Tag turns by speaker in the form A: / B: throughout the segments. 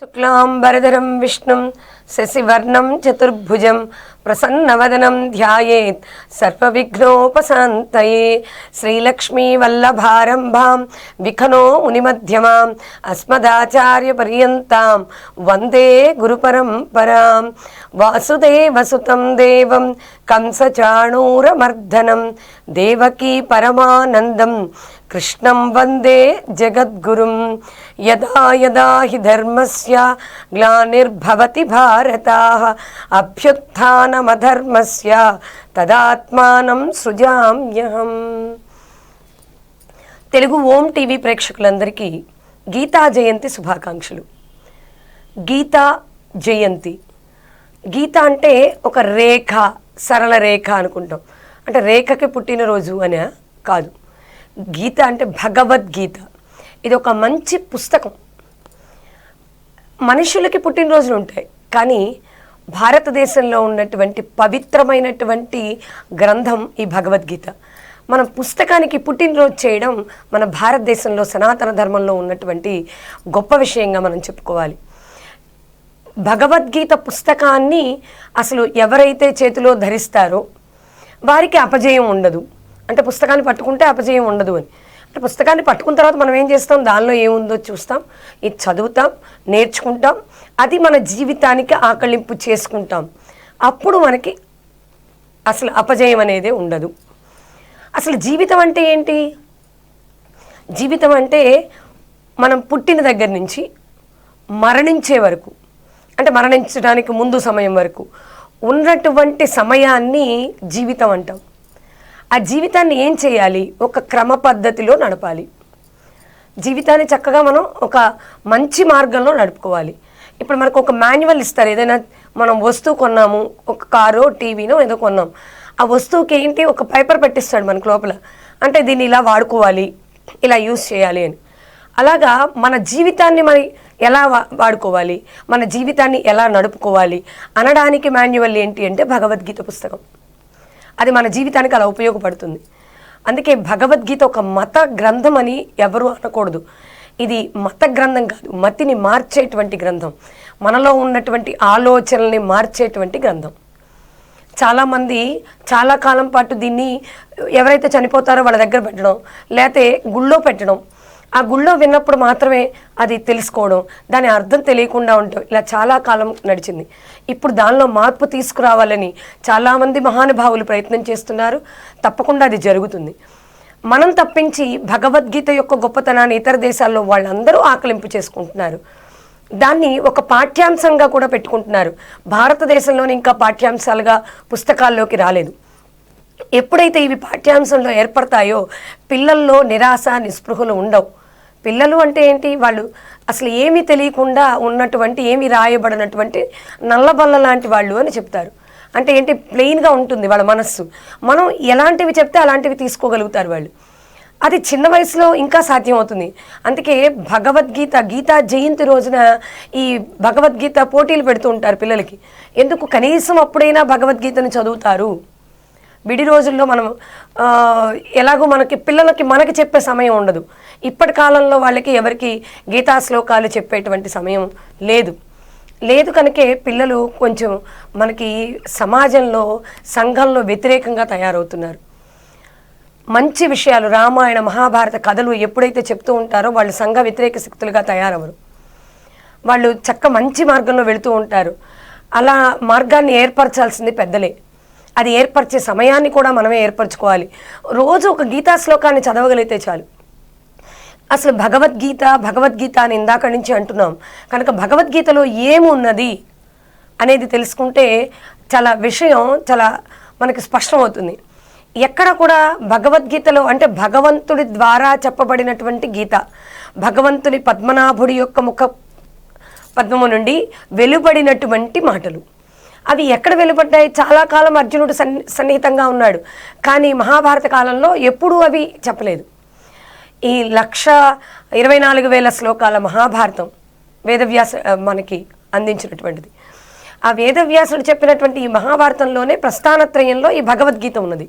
A: శుక్లాంబరధరం విష్ణుం శశివర్ణం చతుర్భుజం ప్రసన్నవదనం ధ్యాయేత్ సర్వవిఘ్నోపశాంతయే. శ్రీలక్ష్మీవల్లభారంభాం విఖనో మునిమధ్యమాం అస్మదాచార్యపర్యంతాం వందే గురుపరంపరాం. వాసుదేవసుతం దేవం కంసచాణూరమర్దనం దేవకీ పరమానందం కృష్ణం వందే జగద్గురుం. యదా యదా హి ధర్మస్య గ్లానిర్భవతి భారత. అభ్యుత్థానమధర్మస్య తదాత్మానం సృజామ్యహం. తెలుగు ఓం టీవీ ప్రేక్షకులందరికీ గీతా జయంతి శుభాకాంక్షలు. గీతా జయంతి. గీత అంటే ఒక రేఖ సరళ రేఖ అనుకుంటాం. అంటే రేఖకి పుట్టినరోజు అనే కాదు. గీత అంటే భగవద్గీత. ఇది ఒక మంచి పుస్తకం. మనుషులకి పుట్టినరోజులు ఉంటాయి కానీ భారతదేశంలో ఉన్నటువంటి పవిత్రమైనటువంటి గ్రంథం ఈ భగవద్గీత. మనం పుస్తకానికి పుట్టినరోజు చేయడం మన భారతదేశంలో సనాతన ధర్మంలో ఉన్నటువంటి గొప్ప విషయంగా మనం చెప్పుకోవాలి. భగవద్గీత పుస్తకాన్ని అసలు ఎవరైతే చేతిలో ధరిస్తారో వారికి అపజయం ఉండదు. అంటే పుస్తకాన్ని పట్టుకుంటే అపజయం ఉండదు అని. అంటే పుస్తకాన్ని పట్టుకున్న తర్వాత మనం ఏం చేస్తాం? దానిలో ఏముందో చూస్తాం. ఇది చదువుతాం నేర్చుకుంటాం. అది మన జీవితానికి ఆకళింపు చేసుకుంటాం. అప్పుడు మనకి అసలు అపజయం అనేది ఉండదు. అసలు జీవితం అంటే ఏంటి? జీవితం అంటే మనం పుట్టిన దగ్గర నుంచి మరణించే వరకు అంటే మరణించడానికి ముందు సమయం వరకు ఉన్నటువంటి సమయాన్ని జీవితం అంటాం. ఆ జీవితాన్ని ఏం చేయాలి? ఒక క్రమ పద్ధతిలో నడపాలి. జీవితాన్ని చక్కగా మనం ఒక మంచి మార్గంలో నడుపుకోవాలి. ఇప్పుడు మనకు ఒక మాన్యువల్ ఇస్తారు. ఏదైనా మనం వస్తువు కొన్నాము ఒక కారో టీవీనో ఏదో కొన్నాం. ఆ వస్తువుకి ఏంటి? ఒక పేపర్ పెట్టిస్తాడు మనకు లోపల. అంటే దీన్ని ఇలా వాడుకోవాలి ఇలా యూస్ చేయాలి అని. అలాగా మన జీవితాన్ని మరి ఎలా వా- వాడుకోవాలి? మన జీవితాన్ని ఎలా నడుపుకోవాలి? అనడానికి మాన్యువల్ ఏంటి అంటే భగవద్గీత పుస్తకం. అది మన జీవితానికి అలా ఉపయోగపడుతుంది. అందుకే భగవద్గీత ఒక మత గ్రంథం అని ఎవరు అనకూడదు. ఇది మత గ్రంథం కాదు మతిని మార్చేటువంటి గ్రంథం. మనలో ఉన్నటువంటి ఆలోచనల్ని మార్చేటువంటి గ్రంథం. చాలామంది చాలా కాలం పాటు దీన్ని ఎవరైతే చనిపోతారో వాళ్ళ దగ్గర పెట్టడం లేకపోతే గుళ్ళో పెట్టడం ఆ గుళ్ళో విన్నప్పుడు మాత్రమే అది తెలుసుకోవడం దాని అర్థం తెలియకుండా ఉండటం ఇలా చాలా కాలం నడిచింది. ఇప్పుడు దానిలో మార్పు తీసుకురావాలని చాలామంది మహానుభావులు ప్రయత్నం చేస్తున్నారు. తప్పకుండా అది జరుగుతుంది. మనం తప్పించి భగవద్గీత యొక్క గొప్పతనాన్ని ఇతర దేశాల్లో వాళ్ళందరూ ఆకలింపు చేసుకుంటున్నారు. దాన్ని ఒక పాఠ్యాంశంగా కూడా పెట్టుకుంటున్నారు. భారతదేశంలోని ఇంకా పాఠ్యాంశాలుగా పుస్తకాల్లోకి రాలేదు. ఎప్పుడైతే ఇవి పాఠ్యాంశంలో ఏర్పడతాయో పిల్లల్లో నిరాశ నిస్పృహలు ఉండవు. పిల్లలు అంటే ఏంటి? వాళ్ళు అసలు ఏమీ తెలియకుండా ఉన్నటువంటి ఏమి రాయబడినటువంటి నల్లబల్ల లాంటి వాళ్ళు అని చెప్తారు. అంటే ఏంటి? ప్లెయిన్గా ఉంటుంది వాళ్ళ మనస్సు. మనం ఎలాంటివి చెప్తే అలాంటివి తీసుకోగలుగుతారు వాళ్ళు. అది చిన్న వయసులో ఇంకా సాధ్యమవుతుంది. అందుకే భగవద్గీత గీతా జయంతి రోజున ఈ భగవద్గీత పోటీలు పెడుతూ ఉంటారు పిల్లలకి. ఎందుకు? కనీసం అప్పుడైనా భగవద్గీతను చదువుతారు. విడి రోజుల్లో మనం ఎలాగో మనకి పిల్లలకి మనకి చెప్పే సమయం ఉండదు. ఇప్పటి కాలంలో వాళ్ళకి ఎవరికి గీతా శ్లోకాలు చెప్పేటువంటి సమయం లేదు. లేదు కనుకే పిల్లలు కొంచెం మనకి సమాజంలో సంఘంలో వ్యతిరేకంగా తయారవుతున్నారు. మంచి విషయాలు రామాయణ మహాభారత కథలు ఎప్పుడైతే చెప్తూ ఉంటారో వాళ్ళు సంఘ వ్యతిరేక శక్తులుగా తయారవరు. వాళ్ళు చక్క మంచి మార్గంలో వెళుతూ ఉంటారు. అలా మార్గాన్ని ఏర్పరచాల్సింది పెద్దలే. అది ఏర్పరిచే సమయాన్ని కూడా మనమే ఏర్పరచుకోవాలి. రోజు ఒక గీతా శ్లోకాన్ని చదవగలిగితే చాలు. అసలు భగవద్గీత భగవద్గీత అని ఇందాక నుంచి అంటున్నాం. కనుక భగవద్గీతలో ఏమున్నది అనేది తెలుసుకుంటే చాలా విషయం చాలా మనకి స్పష్టమవుతుంది. ఎక్కడ కూడా భగవద్గీతలో అంటే భగవంతుడి ద్వారా చెప్పబడినటువంటి గీత భగవంతుని పద్మనాభుడి యొక్క ముఖ పద్మము నుండి వెలువడినటువంటి మాటలు. అవి ఎక్కడ వెలువడ్డాయి? చాలా కాలం అర్జునుడు సన్ని సన్నిహితంగా ఉన్నాడు. కానీ మహాభారత కాలంలో ఎప్పుడూ అవి చెప్పలేదు. ఈ లక్ష ఇరవై నాలుగు వేల శ్లోకాల మహాభారతం వేదవ్యాస మనకి అందించినటువంటిది. ఆ వేదవ్యాసుడు చెప్పినటువంటి ఈ మహాభారతంలోనే ప్రస్థానత్రయంలో ఈ భగవద్గీత ఉన్నది.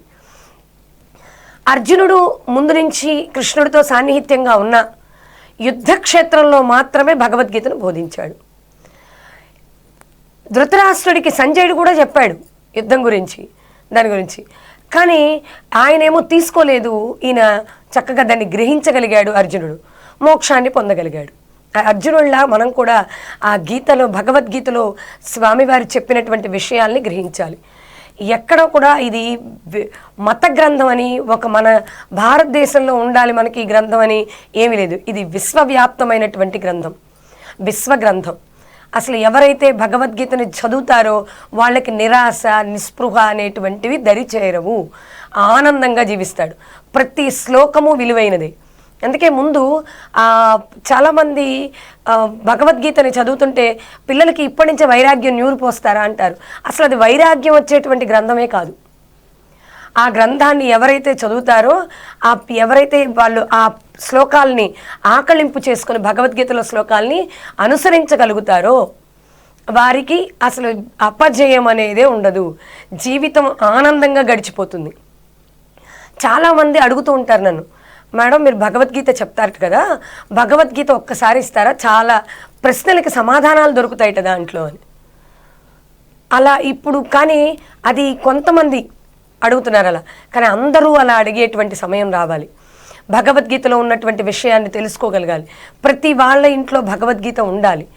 A: అర్జునుడు ముందు నుంచి కృష్ణుడితో సాన్నిహిత్యంగా ఉన్న యుద్ధక్షేత్రంలో మాత్రమే భగవద్గీతను బోధించాడు. ధృతరాష్ట్రుడికి సంజయుడు కూడా చెప్పాడు యుద్ధం గురించి దాని గురించి. కానీ ఆయనేమో తీసుకోలేదు ఈయన చక్కగా దాన్ని గ్రహించగలిగాడు అర్జునుడు. మోక్షాన్ని పొందగలిగాడు. ఆ అర్జునుడిలా మనం కూడా ఆ గీతలో భగవద్గీతలో స్వామివారు చెప్పినటువంటి విషయాల్ని గ్రహించాలి. ఎక్కడ కూడా ఇది మత గ్రంథం అని ఒక మన భారతదేశంలో ఉండాలి మనకి ఈ గ్రంథం అని ఏమీ లేదు. ఇది విశ్వవ్యాప్తమైనటువంటి గ్రంథం. విశ్వ గ్రంథం అసలు ఎవరైతే భగవద్గీతని చదువుతారో వాళ్ళకి నిరాశ నిస్పృహ అనేటువంటివి దరిచేరవు. ఆనందంగా జీవిస్తాడు. ప్రతి శ్లోకము విలువైనదే. అందుకే ముందు ఆ, చాలామంది భగవద్గీతని చదువుతుంటే పిల్లలకి ఇప్పటి నుంచే వైరాగ్యం నూరు పోస్తారా అంటారు. అసలు అది వైరాగ్యం వచ్చేటువంటి గ్రంథమే కాదు. ఆ గ్రంథాన్ని ఎవరైతే చదువుతారో ఆ ఎవరైతే వాళ్ళు ఆ శ్లోకాల్ని ఆకళింపు చేసుకుని భగవద్గీతలో శ్లోకాల్ని అనుసరించగలుగుతారో వారికి అసలు అపజయం అనేదే ఉండదు. జీవితం ఆనందంగా గడిచిపోతుంది. చాలామంది అడుగుతూ ఉంటారు నన్ను మేడం మీరు భగవద్గీత చెప్తారు కదా భగవద్గీత ఒక్కసారి ఇస్తారా? చాలా ప్రశ్నలకి సమాధానాలు దొరుకుతాయి దాంట్లో అని. అలా ఇప్పుడు కానీ అది కొంతమంది అడుగుతున్నారు అలా కానీ అందరూ అలా అడిగేటువంటి సమయం రావాలి. భగవద్గీతలో ఉన్నటువంటి విషయాన్ని తెలుసుకోగలగాలి. ప్రతి వాళ్ళ ఇంట్లో భగవద్గీత ఉండాలి.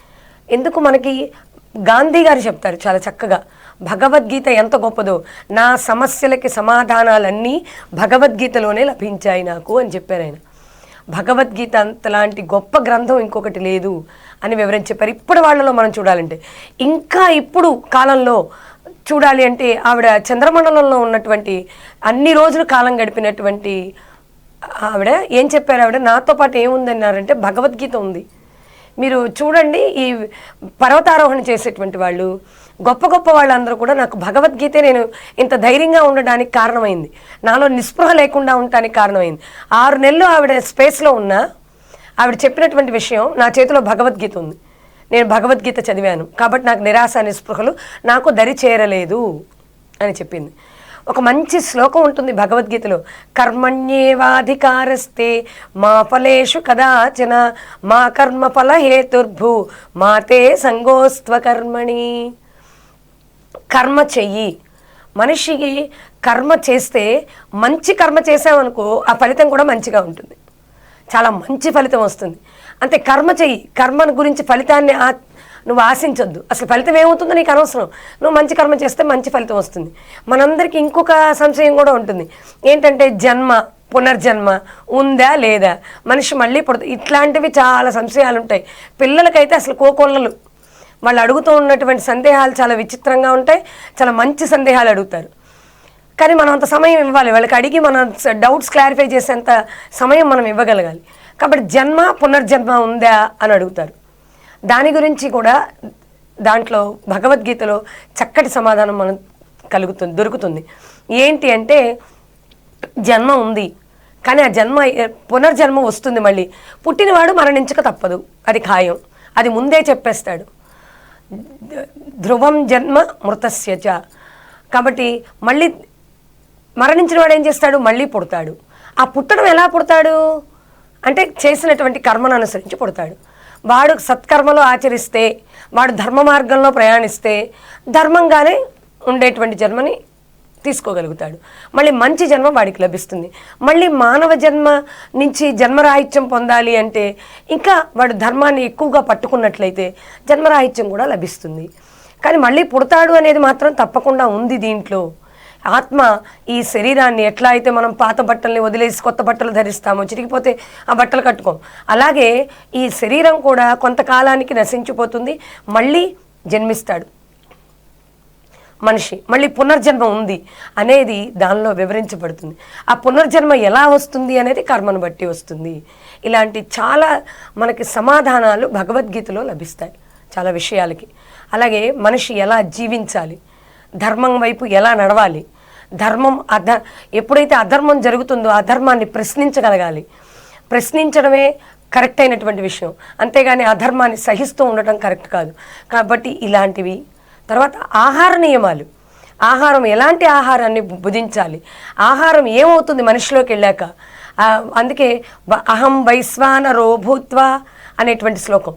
A: ఎందుకు మనకి గాంధీ గారు చెప్తారు చాలా చక్కగా భగవద్గీత ఎంత గొప్పదో. నా సమస్యలకి సమాధానాలన్నీ భగవద్గీతలోనే లభించాయి నాకు అని చెప్పారు ఆయన భగవద్గీత అంతలాంటి గొప్ప గ్రంథం ఇంకొకటి లేదు అని వివరించి చెప్పారు ఇప్పుడు వాళ్ళలో మనం చూడాలంటే ఇంకా ఇప్పుడు కాలంలో చూడాలి అంటే ఆవిడ చంద్రమండలంలో ఉన్నటువంటి అన్ని రోజులు కాలం గడిపినటువంటి ఆవిడ ఏం చెప్పారు ఆవిడ? నాతో పాటు ఏముందన్నారంటే భగవద్గీత ఉంది. మీరు చూడండి ఈ పర్వతారోహణ చేసేటువంటి వాళ్ళు గొప్ప గొప్ప వాళ్ళందరూ కూడా నాకు భగవద్గీతే నేను ఇంత ధైర్యంగా ఉండడానికి కారణమైంది. నాలో నిస్పృహ లేకుండా ఉండటానికి కారణమైంది. ఆరు నెలలు ఆవిడ స్పేస్లో ఉన్నా ఆవిడ చెప్పినటువంటి విషయం నా చేతిలో భగవద్గీత ఉంది. నేను భగవద్గీత చదివాను. కాబట్టి నాకు నిరాశ నిస్పృహలు నాకు దరి చేరలేదు అని చెప్పింది. ఒక మంచి శ్లోకం ఉంటుంది భగవద్గీతలో. కర్మణ్యేవాధికారస్తే మా ఫలేషు కదాచన మా కర్మ ఫల హేతుర్భు మాతే సంగోస్త్వ కర్మణి కర్మ చెయ్యి. మనిషికి కర్మ చేస్తే మంచి కర్మ చేసామనుకో ఆ ఫలితం కూడా మంచిగా ఉంటుంది. చాలా మంచి ఫలితం వస్తుంది. అంతే కర్మ చెయ్యి కర్మను గురించి ఫలితాన్ని ఆ నువ్వు ఆశించొద్దు. అసలు ఫలితం ఏమవుతుందో నీకు అనవసరం. నువ్వు మంచి కర్మ చేస్తే మంచి ఫలితం వస్తుంది. మనందరికీ ఇంకొక సంశయం కూడా ఉంటుంది. ఏంటంటే జన్మ పునర్జన్మ ఉందా లేదా? మనిషి మళ్ళీ పుడతా ఇట్లాంటివి చాలా సంశయాలు ఉంటాయి. పిల్లలకైతే అసలు కోకొల్లలు. వాళ్ళు అడుగుతూ ఉన్నటువంటి సందేహాలు చాలా విచిత్రంగా ఉంటాయి. చాలా మంచి సందేహాలు అడుగుతారు. కానీ మనం అంత సమయం ఇవ్వాలి. వాళ్ళకి అడిగి మన డౌట్స్ క్లారిఫై చేసేంత సమయం మనం ఇవ్వగలగాలి. కాబట్టి జన్మ పునర్జన్మ ఉందా అని అడుగుతారు. దాని గురించి కూడా దాంట్లో భగవద్గీతలో చక్కటి సమాధానం మనం కలుగుతుంది దొరుకుతుంది. ఏంటి అంటే జన్మ ఉంది. కానీ ఆ జన్మ పునర్జన్మ వస్తుంది మళ్ళీ. పుట్టినవాడు మరణించక తప్పదు. అది ఖాయం. అది ముందే చెప్పేస్తాడు. ధ్రువం జన్మ మృతస్య కాబట్టి మళ్ళీ మరణించిన వాడు ఏం చేస్తాడు? మళ్ళీ పుడతాడు. ఆ పుట్టడం ఎలా పుడతాడు? అంటే చేసినటువంటి కర్మను అనుసరించి పుడతాడు. వాడు సత్కర్మలు ఆచరిస్తే వాడు ధర్మ మార్గంలో ప్రయాణిస్తే ధర్మంగానే ఉండేటువంటి జన్మని తీసుకోగలుగుతాడు. మళ్ళీ మంచి జన్మ వాడికి లభిస్తుంది. మళ్ళీ మానవ జన్మ నుంచి జన్మరాహిత్యం పొందాలి అంటే ఇంకా వాడు ధర్మాన్ని ఎక్కువగా పట్టుకున్నట్లయితే జన్మరాహిత్యం కూడా లభిస్తుంది. కానీ మళ్ళీ పుడతాడు అనేది మాత్రం తప్పకుండా ఉంది దీంట్లో. ఆత్మ ఈ శరీరాన్ని ఎట్లా అయితే మనం పాత బట్టల్ని వదిలేసి కొత్త బట్టలు ధరిస్తామో చిరిగిపోతే ఆ బట్టలు కట్టుకోం. అలాగే ఈ శరీరం కూడా కొంతకాలానికి నశించిపోతుంది. మళ్ళీ జన్మిస్తాడు. మనిషి మళ్ళీ పునర్జన్మ ఉంది అనేది దానిలో వివరించబడుతుంది. ఆ పునర్జన్మ ఎలా వస్తుంది అనేది కర్మను బట్టి వస్తుంది. ఇలాంటి చాలా మనకి సమాధానాలు భగవద్గీతలో లభిస్తాయి చాలా విషయాలకి. అలాగే మనిషి ఎలా జీవించాలి? ధర్మం వైపు ఎలా నడవాలి? ధర్మం అధ ఎప్పుడైతే అధర్మం జరుగుతుందో అధర్మాన్ని ప్రశ్నించగలగాలి. ప్రశ్నించడమే కరెక్ట్ అయినటువంటి విషయం. అంతేగాని అధర్మాన్ని సహిస్తూ ఉండటం కరెక్ట్ కాదు. కాబట్టి ఇలాంటివి తర్వాత ఆహార నియమాలు. ఆహారం ఎలాంటి ఆహారాన్ని భుజించాలి ఆహారం ఏమవుతుంది మనిషిలోకి వెళ్ళాక? అందుకే అహం వైశ్వాన రోభూత్వ అనేటువంటి శ్లోకం.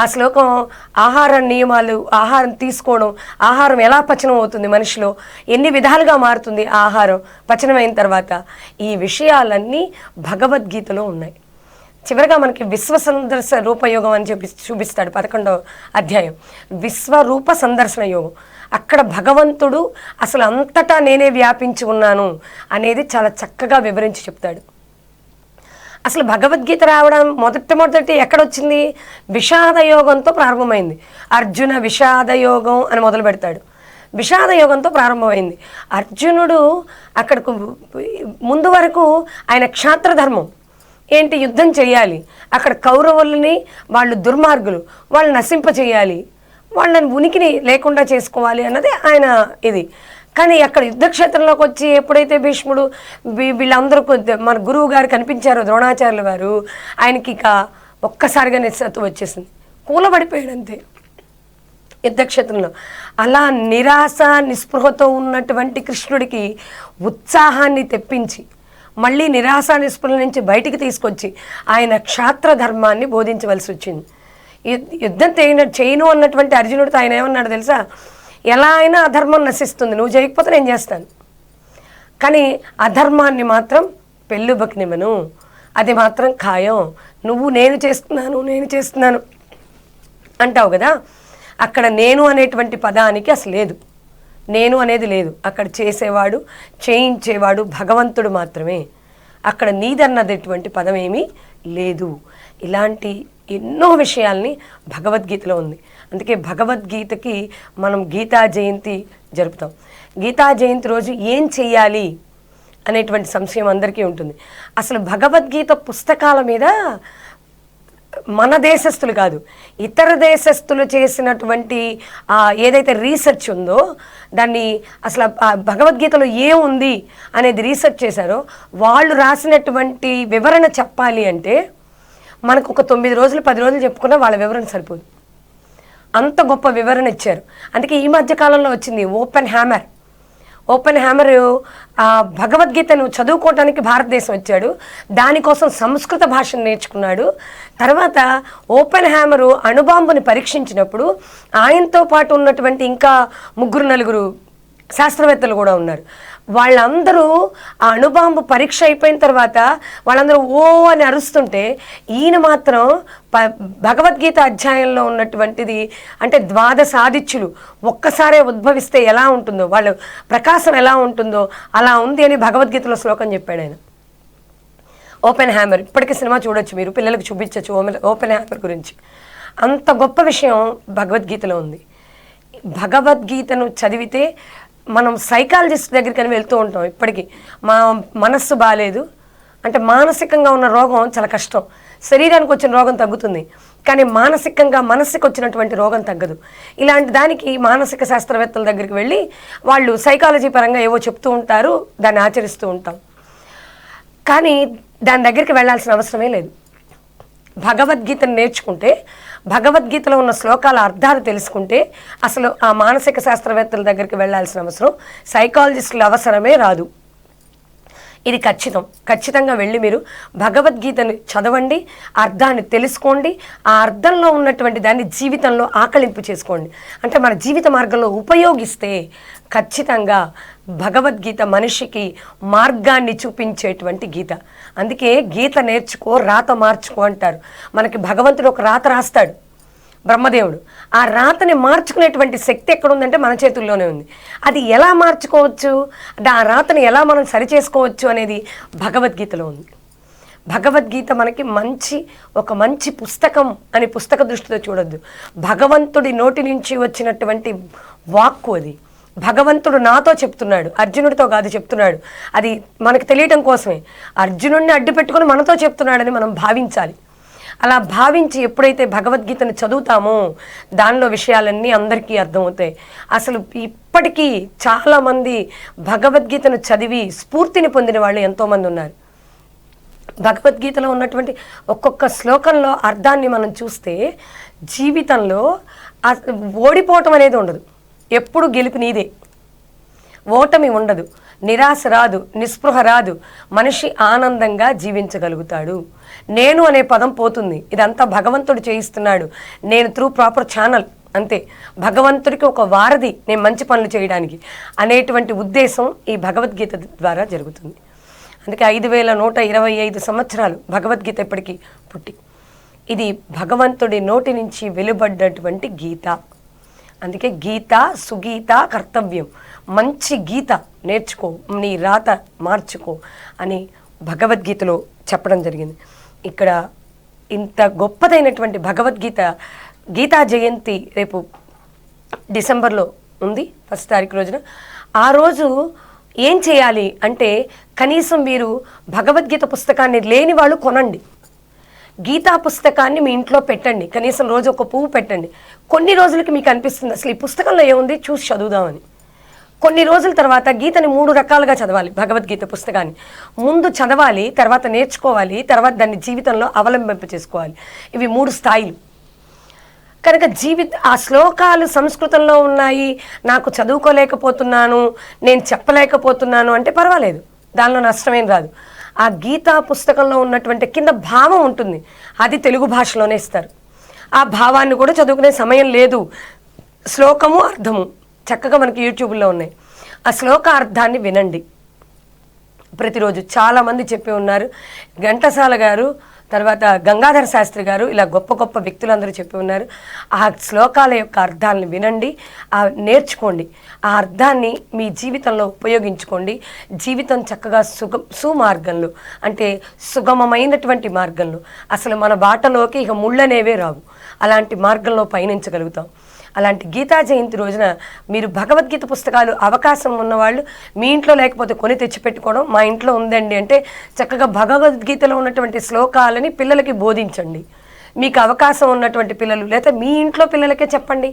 A: ఆ శ్లోకం ఆహార నియమాలు ఆహారం తీసుకోవడం ఆహారం ఎలా పచనం అవుతుంది మనిషిలో? ఎన్ని విధాలుగా మారుతుంది ఆ ఆహారం? పచనమైన తర్వాత ఈ విషయాలన్నీ భగవద్గీతలో ఉన్నాయి. చివరిగా మనకి విశ్వ సందర్శ రూపయోగం అని చెప్పి చూపిస్తాడు పదకొండవ అధ్యాయం. విశ్వరూప సందర్శన యోగం. అక్కడ భగవంతుడు అసలు అంతటా నేనే వ్యాపించి ఉన్నాను అనేది చాలా చక్కగా వివరించి చెప్తాడు. అసలు భగవద్గీత రావడం మొదటి ఎక్కడొచ్చింది? విషాద యోగంతో ప్రారంభమైంది. అర్జున విషాద యోగం అని మొదలు పెడతాడు. విషాద యోగంతో ప్రారంభమైంది. అర్జునుడు అక్కడకు ముందు వరకు ఆయన క్షాత్రధర్మం. ఏంటి యుద్ధం చేయాలి? అక్కడ కౌరవులని వాళ్ళు దుర్మార్గులు వాళ్ళు నశింప చేయాలి వాళ్ళని ఉనికిని లేకుండా చేసుకోవాలి అన్నది ఆయన ఇది. కానీ అక్కడ యుద్ధక్షేత్రంలోకి వచ్చి ఎప్పుడైతే భీష్ముడు వీళ్ళందరూ మన గురువు గారు కనిపించారో ద్రోణాచార్యులు వారు ఆయనకి ఇక ఒక్కసారిగా నిస్సత్తు వచ్చేసింది. కూలబడిపోయాడు అంతే. యుద్ధక్షేత్రంలో అలా నిరాశ నిస్పృహతో ఉన్నటువంటి కృష్ణుడికి ఉత్సాహాన్ని తెప్పించి మళ్ళీ నిరాశ నిస్పృహల నుంచి బయటికి తీసుకొచ్చి ఆయన క్షాత్ర ధర్మాన్ని బోధించవలసి వచ్చింది. యుద్ధం చేయన చేయను అన్నటువంటి అర్జునుడితో ఆయన ఏమన్నాడు తెలుసా? ఎలా అయినా అధర్మం నశిస్తుంది. నువ్వు చేయకపోతే నేను చేస్తాను. కానీ అధర్మాన్ని మాత్రం పెళ్ళుబకినిమను అది మాత్రం ఖాయం. నువ్వు నేను చేస్తున్నాను నేను చేస్తున్నాను అంటావు కదా? అక్కడ నేను అనేటువంటి పదానికి అసలు లేదు. నేను అనేది లేదు. అక్కడ చేసేవాడు చేయించేవాడు భగవంతుడు మాత్రమే. అక్కడ నీదన్నటువంటి పదం ఏమీ లేదు. ఇలాంటి ఎన్నో విషయాల్ని భగవద్గీతలో ఉంది. అందుకే భగవద్గీతకి మనం గీతా జయంతి జరుపుతాం. గీతా జయంతి రోజు ఏం చెయ్యాలి అనేటువంటి సంశయం అందరికీ ఉంటుంది. అసలు భగవద్గీత పుస్తకాల మీద మన దేశస్తులు కాదు ఇతర దేశస్తులు చేసినటువంటి ఏదైతే రీసెర్చ్ ఉందో దాన్ని అసలు ఆ భగవద్గీతలో ఏముంది అనేది రీసెర్చ్ చేశారో వాళ్ళు రాసినటువంటి వివరణ చెప్పాలి అంటే మనకు ఒక తొమ్మిది రోజులు పది రోజులు చెప్పుకున్న వాళ్ళ వివరణ సరిపోదు. అంత గొప్ప వివరణ ఇచ్చారు. అందుకే ఈ మధ్య కాలంలో వచ్చింది ఓపెన్ హ్యామర్. ఓపెన్ హ్యామర్ ఆ భగవద్గీతను చదువుకోవటానికి భారతదేశం వచ్చాడు. దానికోసం సంస్కృత భాషను నేర్చుకున్నాడు. తర్వాత ఓపెన్ హ్యామరు అణుబాంబుని పరీక్షించినప్పుడు ఆయనతో పాటు ఉన్నటువంటి ఇంకా ముగ్గురు నలుగురు శాస్త్రవేత్తలు కూడా ఉన్నారు. వాళ్ళందరూ ఆ అణుబాంబు పరీక్ష అయిపోయిన తర్వాత వాళ్ళందరూ ఓ అని అరుస్తుంటే ఈయన మాత్రం ప భగవద్గీత అధ్యాయంలో ఉన్నటువంటిది అంటే ద్వాదశాదిత్యులు ఒక్కసారే ఉద్భవిస్తే ఎలా ఉంటుందో వాళ్ళు ప్రకాశం ఎలా ఉంటుందో అలా ఉంది అని భగవద్గీతలో శ్లోకం చెప్పాడు ఆయన. ఓపెన్ హ్యామర్ ఇప్పటికీ సినిమా చూడొచ్చు మీరు పిల్లలకు చూపించవచ్చు ఓపెన్ హ్యామర్ గురించి. అంత గొప్ప విషయం భగవద్గీతలో ఉంది. భగవద్గీతను చదివితే మనం సైకాలజిస్ట్ దగ్గరికి వెళ్తూ ఉంటాం ఇప్పటికీ. మా మనస్సు బాగాలేదు అంటే మానసికంగా ఉన్న రోగం చాలా కష్టం. శరీరానికి వచ్చిన రోగం తగ్గుతుంది. కానీ మానసికంగా మనస్సుకు వచ్చినటువంటి రోగం తగ్గదు. ఇలాంటి దానికి మానసిక శాస్త్రవేత్తల దగ్గరికి వెళ్ళి వాళ్ళు సైకాలజీ పరంగా ఏవో చెప్తూ ఉంటారు దాన్ని ఆచరిస్తూ ఉంటాం. కానీ దాని దగ్గరికి వెళ్ళాల్సిన అవసరమే లేదు. భగవద్గీతను నేర్చుకుంటే భగవద్గీతలో ఉన్న శ్లోకాల అర్థాలు తెలుసుకుంటే అసలు ఆ మానసిక శాస్త్రవేత్తల దగ్గరికి వెళ్ళాల్సిన అవసరం సైకాలజిస్టుల అవసరమే రాదు. ఇది ఖచ్చితం. ఖచ్చితంగా వెళ్ళి మీరు భగవద్గీతని చదవండి అర్థాన్ని తెలుసుకోండి ఆ అర్థంలో ఉన్నటువంటి దాన్ని జీవితంలో ఆకలింపు చేసుకోండి. అంటే మన జీవిత మార్గంలో ఉపయోగిస్తే ఖచ్చితంగా భగవద్గీత మనిషికి మార్గాన్ని చూపించేటువంటి గీత. అందుకే గీత నేర్చుకో రాత మార్చుకో అంటారు. మనకి భగవంతుడు ఒక రాత రాస్తాడు బ్రహ్మదేవుడు. ఆ రాతని మార్చుకునేటువంటి శక్తి ఎక్కడ ఉందంటే మన చేతుల్లోనే ఉంది. అది ఎలా మార్చుకోవచ్చు? ఆ రాతని ఎలా మనం సరిచేసుకోవచ్చు అనేది భగవద్గీతలో ఉంది. భగవద్గీత మనకి మంచి ఒక మంచి పుస్తకం అని పుస్తక దృష్టితో చూడొద్దు. భగవంతుడి నోటి నుంచి వచ్చినటువంటి వాక్కు అది. భగవంతుడు నాతో చెప్తున్నాడు అర్జునుడితో కాదు చెప్తున్నాడు. అది మనకు తెలియటం కోసమే. అర్జునుడిని అడ్డు పెట్టుకొని మనతో చెప్తున్నాడని మనం భావించాలి. అలా భావించి ఎప్పుడైతే భగవద్గీతను చదువుతామో దానిలో విషయాలన్నీ అందరికీ అర్థమవుతాయి. అసలు ఇప్పటికీ చాలామంది భగవద్గీతను చదివి స్ఫూర్తిని పొందిన వాళ్ళు ఎంతోమంది ఉన్నారు. భగవద్గీతలో ఉన్నటువంటి ఒక్కొక్క శ్లోకంలో అర్థాన్ని మనం చూస్తే జీవితంలో ఓడిపోవటం అనేది ఉండదు. ఎప్పుడు గెలుపు నీదే. ఓటమి ఉండదు నిరాశ రాదు నిస్పృహ రాదు మనిషి ఆనందంగా జీవించగలుగుతాడు. నేను అనే పదం పోతుంది ఇదంతా భగవంతుడు చేయిస్తున్నాడు నేను త్రూ ప్రాపర్ ఛానల్ అంతే. భగవంతుడికి ఒక వారధి నేను మంచి పనులు చేయడానికి అనేటువంటి ఉద్దేశం ఈ భగవద్గీత ద్వారా జరుగుతుంది. అందుకే ఐదు వేల నూట ఇరవై ఐదు సంవత్సరాలు భగవద్గీత ఇప్పటికీ పుట్టి. ఇది భగవంతుడి నోటి నుంచి వెలువడ్డటువంటి గీత. అందుకే గీత సుగీత కర్తవ్యం. మంచి గీత నేర్చుకో నీ రాత మార్చుకో అని భగవద్గీతలో చెప్పడం జరిగింది. ఇక్కడ ఇంత గొప్పదైనటువంటి భగవద్గీత గీతా జయంతి రేపు డిసెంబర్లో ఉంది ఫస్ట్ తారీఖు రోజున. ఆ రోజు ఏం చేయాలి అంటే కనీసం మీరు భగవద్గీత పుస్తకాన్ని లేని వాళ్ళు కొనండి. గీతా పుస్తకాన్ని మీ ఇంట్లో పెట్టండి. కనీసం రోజు ఒక పువ్వు పెట్టండి. కొన్ని రోజులకి మీకు అనిపిస్తుంది అసలు ఈ పుస్తకంలో ఏముంది? చూసి చదువుదామని. కొన్ని రోజుల తర్వాత గీతని మూడు రకాలుగా చదవాలి భగవద్గీత పుస్తకాన్ని. ముందు చదవాలి తర్వాత నేర్చుకోవాలి తర్వాత దాన్ని జీవితంలో అవలంబింప చేసుకోవాలి. ఇవి మూడు స్థాయిలు. కనుక జీవిత ఆ శ్లోకాలు సంస్కృతంలో ఉన్నాయి నాకు చదువుకోలేకపోతున్నాను నేను చెప్పలేకపోతున్నాను అంటే పర్వాలేదు. దానిలో నష్టమేం రాదు. ఆ గీతా పుస్తకంలో ఉన్నటువంటి కింద భావం ఉంటుంది. అది తెలుగు భాషలోనే ఇస్తారు. ఆ భావాన్ని కూడా చదువుకునే సమయం లేదు. శ్లోకము అర్థము. చక్కగా మనకి యూట్యూబ్లో ఉన్నాయి. ఆ శ్లోక అర్థాన్ని వినండి. ప్రతిరోజు చాలామంది చెప్పి ఉన్నారు. ఘంటసాల గారు తర్వాత గంగాధర శాస్త్రి గారు ఇలా గొప్ప గొప్ప వ్యక్తులందరూ చెప్పి ఉన్నారు. ఆ శ్లోకాల యొక్క అర్థాలను వినండి. ఆ నేర్చుకోండి. ఆ అర్థాన్ని మీ జీవితంలో ఉపయోగించుకోండి. జీవితం చక్కగా సుగ సుమార్గంలో అంటే సుగమమైనటువంటి మార్గంలో. అసలు మన బాటలోకి ఇక ముళ్ళనేవే రావు. అలాంటి మార్గంలో పయనించగలుగుతాం. అలాంటి గీతా జయంతి రోజున మీరు భగవద్గీత పుస్తకాలు అవకాశం ఉన్నవాళ్ళు మీ ఇంట్లో లేకపోతే కొని తెచ్చిపెట్టుకోవడం మా ఇంట్లో ఉందండి అంటే చక్కగా భగవద్గీతలో ఉన్నటువంటి శ్లోకాలని పిల్లలకి బోధించండి. మీకు అవకాశం ఉన్నటువంటి పిల్లలు లేదా మీ ఇంట్లో పిల్లలకే చెప్పండి.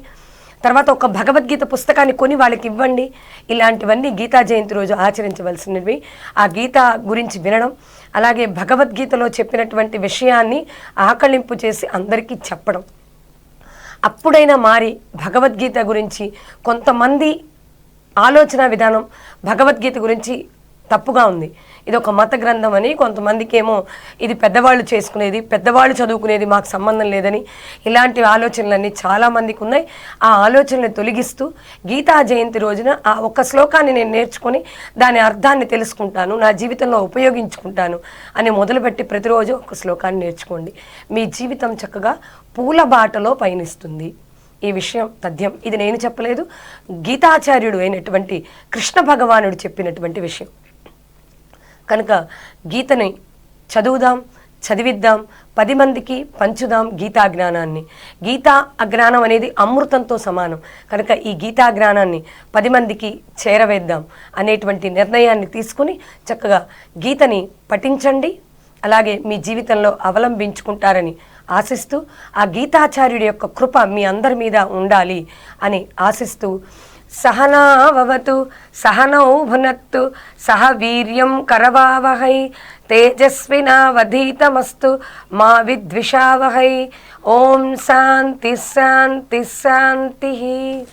A: తర్వాత ఒక భగవద్గీత పుస్తకాన్ని కొని వాళ్ళకి ఇవ్వండి. ఇలాంటివన్నీ గీతా జయంతి రోజు ఆచరించవలసినవి. ఆ గీత గురించి వినడం అలాగే భగవద్గీతలో చెప్పినటువంటి విషయాన్ని ఆకళింపు చేసి అందరికీ చెప్పడం. అప్పుడైనా మారి భగవద్గీత గురించి కొంతమంది ఆలోచన విధానం భగవద్గీత గురించి తప్పుగా ఉంది. ఇది ఒక మత గ్రంథం అని కొంతమందికి ఏమో ఇది పెద్దవాళ్ళు చేసుకునేది పెద్దవాళ్ళు చదువుకునేది మాకు సంబంధం లేదని ఇలాంటి ఆలోచనలన్నీ చాలామందికి ఉన్నాయి. ఆ ఆలోచనలు తొలగిస్తూ గీతా జయంతి రోజున ఆ ఒక్క శ్లోకాన్ని నేను నేర్చుకొని దాని అర్థాన్ని తెలుసుకుంటాను నా జీవితంలో ఉపయోగించుకుంటాను అని మొదలుపెట్టి ప్రతిరోజు ఒక శ్లోకాన్ని నేర్చుకోండి. మీ జీవితం చక్కగా పూల బాటలో పయనిస్తుంది. ఈ విషయం తథ్యం. ఇది నేను చెప్పలేదు. గీతాచార్యుడు అయినటువంటి కృష్ణ భగవానుడు చెప్పినటువంటి విషయం. కనుక గీతని చదువుదాం చదివిద్దాం పది మందికి పంచుదాం గీతా జ్ఞానాన్ని గీతా అజ్ఞానం అనేది అమృతంతో సమానం. కనుక ఈ గీతా జ్ఞానాన్ని పది మందికి చేరవేద్దాం అనేటువంటి నిర్ణయాన్ని తీసుకుని చక్కగా గీతని పఠించండి. అలాగే మీ జీవితంలో అవలంబించుకుంటారని ఆశిస్తూ ఆ గీతాచార్యుడి యొక్క కృప మీ అందరి మీద ఉండాలి అని ఆశిస్తూ సహనావతు సహనౌ భునత్తు సహ వీర్యం కరవావహై తేజస్వినావధీతమస్తు మా విద్విషావహై. ఓం శాంతి శాంతి శాంతి.